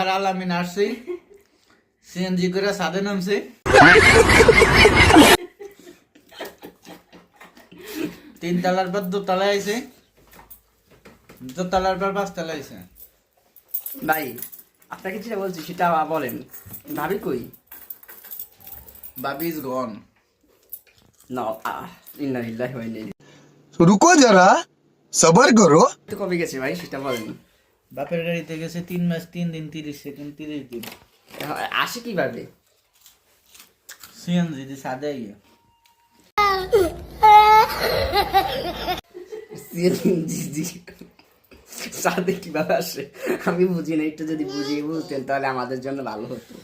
আর CNG করে সাদে নামছি। তিন তালার পর দোতলায় আইছে। পর আইছে। ভাই আপনাকে যেটা বলছি সেটা বলেন। ভাবি কই? ভাবি ইজ গন। না রুকো যারা সবার করো। তো কবে গেছে ভাই সেটা বলেন। বাপের গাড়িতে গেছে তিন মাস তিন দিন তিরিশ সেকেন্ড তিরিশ দিন। আসে কীভাবে? সিএনজি দিয়ে সাদে আইয়া। জি জি সাথে কীভাবে আসে? আমি বুঝি না একটু যদি বুঝিয়ে বলতেন তাহলে আমাদের জন্য ভালো হতো।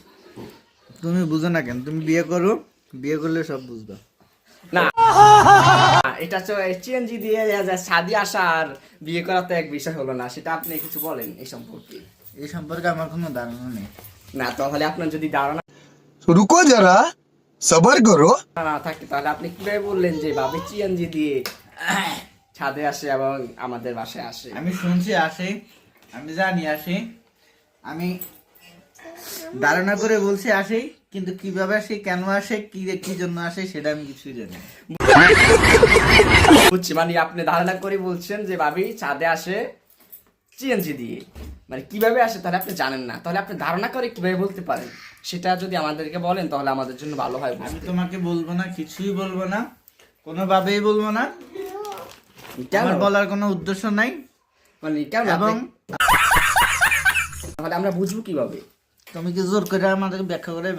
তুমি বুঝো না কেন? তুমি বিয়ে করো বিয়ে করলে সব বুঝবা। না। এটা চেঞ্জি দিয়ে যায় সাদি আসা আর বিয়ে করা তো এক বিষয় হলো না সেটা আপনি কিছু বলেন এই সম্পর্কে। এই সম্পর্কে আমার কোনো ধারণা নেই। না তাহলে আপনার যদি ধারণা রুকো যারা সবার করো। না থাকে তাহলে আপনি কীভাবে বললেন যে ভাবে চিএনজি দিয়ে ছাদে আসে এবং আমাদের বাসায় আসে? আমি শুনছি আসে। আমি জানি আসে। আমি ধারণা করে বলছি আসে কিন্তু কীভাবে আসে কেন আসে কি কি জন্য আসে সেটা আমি কিছুই জানি। বুঝছি মানে আপনি ধারণা করে বলছেন যে ভাবি চাঁদে আসে চিএনজি দিয়ে। মানে কীভাবে আসে তাহলে আপনি জানেন না। তাহলে আপনি ধারণা করে কীভাবে বলতে পারেন? সেটা যদি আমাদেরকে বলেন তাহলে আমাদের জন্য ভালো হয় আমি তোমাকে বলব না কিছুই বলব না কোনোভাবেই বলব না। আমার বলার কোনো উদ্দেশ্য নাই। মানে কেন এবং তাহলে আমরা বুঝব কীভাবে? তুমি কি জোর করে আমাদেরকে ব্যাখ্যা করে